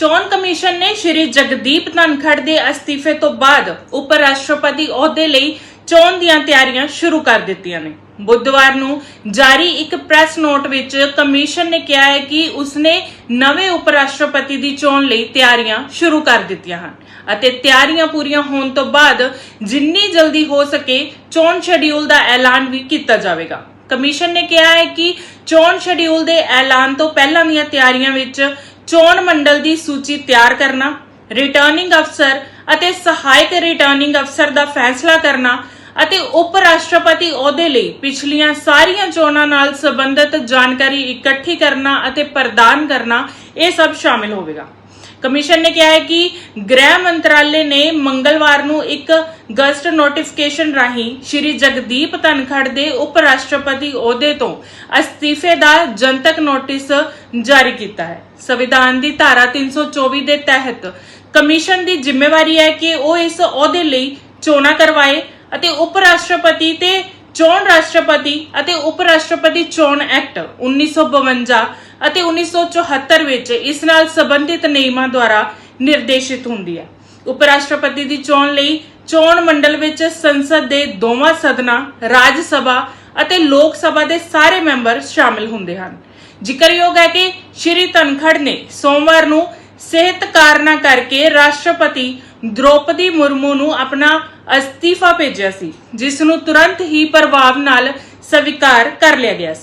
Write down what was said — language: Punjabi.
ਚੋਣ ਕਮਿਸ਼ਨ ਨੇ ਸ਼੍ਰੀ ਜਗਦੀਪ ਧਨਖੜ ਦੇ ਅਸਤੀਫੇ ਤੋਂ ਬਾਅਦ ਉਪ ਰਾਸ਼ਟਰਪਤੀ ਅਹੁਦੇ ਲਈ ਚੋਣ ਦੀਆਂ ਤਿਆਰੀਆਂ ਸ਼ੁਰੂ ਕਰ ਦਿੱਤੀਆਂ ਨੇ। ਬੁੱਧਵਾਰ ਨੂੰ ਜਾਰੀ ਇੱਕ ਪ੍ਰੈਸ ਨੋਟ ਵਿੱਚ ਕਮਿਸ਼ਨ ਨੇ ਕਿਹਾ ਹੈ ਕਿ ਉਸਨੇ ਨਵੇਂ ਉਪ ਰਾਸ਼ਟਰਪਤੀ ਦੀ ਚੋਣ ਲਈ ਤਿਆਰੀਆਂ ਸ਼ੁਰੂ ਕਰ ਦਿੱਤੀਆਂ ਹਨ ਅਤੇ ਤਿਆਰੀਆਂ ਪੂਰੀਆਂ ਹੋਣ ਤੋਂ ਬਾਅਦ ਜਿੰਨੀ ਜਲਦੀ ਹੋ ਸਕੇ ਚੋਣ ਸ਼ੈਡਿਊਲ ਦਾ ਐਲਾਨ ਵੀ ਕੀਤਾ ਜਾਵੇਗਾ। ਕਮਿਸ਼ਨ ਨੇ ਕਿਹਾ ਹੈ ਕਿ ਚੋਣ ਸ਼ੈਡਿਊਲ ਦੇ ਐਲਾਨ ਤੋਂ ਪਹਿਲਾਂ ਦੀਆਂ ਤਿਆਰੀਆਂ ਵਿੱਚ ਚੋਣ ਮੰਡਲ ਦੀ ਸੂਚੀ ਤਿਆਰ ਕਰਨਾ ਰਿਟਰਨਿੰਗ ਅਫਸਰ ਅਤੇ ਸਹਾਇਕ ਰਿਟਰਨਿੰਗ ਅਫਸਰ ਦਾ ਫੈਸਲਾ ਕਰਨਾ ਅਤੇ ਉਪ ਰਾਸ਼ਟਰਪਤੀ ਅਹੁਦੇ ਲਈ ਪਿਛਲੀਆਂ ਸਾਰੀਆਂ ਚੋਣਾਂ ਨਾਲ ਸੰਬੰਧਿਤ ਜਾਣਕਾਰੀ ਇਕੱਠੀ ਕਰਨਾ ਅਤੇ ਪ੍ਰਦਾਨ ਕਰਨਾ, ਇਹ ਸਭ ਸ਼ਾਮਿਲ ਹੋਵੇਗਾ। ਕਮਿਸ਼ਨ ਨੇ ਕਿਹਾ ਹੈ ਕਿ ਗ੍ਰਹਿ ਮੰਤਰਾਲੇ ਨੇ ਮੰਗਲਵਾਰ ਨੂੰ ਇੱਕ ਗਸਟ ਨੋਟੀਫਿਕੇਸ਼ਨ ਰਾਹੀਂ ਸ਼੍ਰੀ ਜਗਦੀਪ ਧਨਖੜ ਦੇ ਉਪ ਰਾਸ਼ਟਰਪਤੀ ਅਹੁਦੇ ਤੋਂ ਅਸਤੀਫੇ ਦਾ ਜਨਤਕ ਨੋਟਿਸ ਜਾਰੀ ਕੀਤਾ ਹੈ। ਸੰਵਿਧਾਨ ਦੀ ਧਾਰਾ 324 ਦੇ ਤਹਿਤ ਕਮਿਸ਼ਨ ਦੀ ਜ਼ਿੰਮੇਵਾਰੀ ਹੈ ਕਿ ਉਹ ਇਸ ਅਹੁਦੇ ਲਈ ਚੋਣਾਂ ਕਰਵਾਏ ਅਤੇ ਉਪ ਰਾਸ਼ਟਰਪਤੀ ਤੇ ਚੋਣ ਰਾਸ਼ਟਰਪਤੀ ਅਤੇ ਉਪ ਰਾਸ਼ਟਰਪਤੀ ਚੋਣ ਐਕਟ 1952 ਅਤੇ 1974 ਵਿੱਚ ਇਸ ਨਾਲ ਸੰਬੰਧਿਤ ਨਿਯਮਾਂ ਦੁਆਰਾ ਨਿਰਦੇਸ਼ਿਤ ਹੁੰਦੀ ਹੈ। ਉਪ ਰਾਸ਼ਟਰਪਤੀ ਦੀ ਚੋਣ ਲਈ ਚੋਣ ਮੰਡਲ ਵਿੱਚ ਸੰਸਦ ਦੇ ਦੋਵਾਂ ਸਦਨਾਂ, ਰਾਜ ਸਭਾ ਅਤੇ ਲੋਕ ਸਭਾ ਦੇ ਸਾਰੇ ਮੈਂਬਰ ਸ਼ਾਮਿਲ ਹੁੰਦੇ ਹਨ। ਜ਼ਿਕਰਯੋਗ ਹੈ ਕਿ ਸ਼੍ਰੀ ਧਨਖੜ ਨੇ ਸੋਮਵਾਰ ਨੂੰ ਸਿਹਤ ਕਾਰਨਾਂ ਕਰਕੇ ਰਾਸ਼ਟਰਪਤੀ ਦ੍ਰੋਪਦੀ ਮੁਰਮੂ ਨੂੰ ਆਪਣਾ ਅਸਤੀਫਾ ਭੇਜਿਆ ਸੀ, ਜਿਸ ਨੂੰ ਤੁਰੰਤ ਹੀ ਪ੍ਰਭਾਵ ਨਾਲ ਸਵੀਕਾਰ ਕਰ ਲਿਆ ਗਿਆ ਸੀ।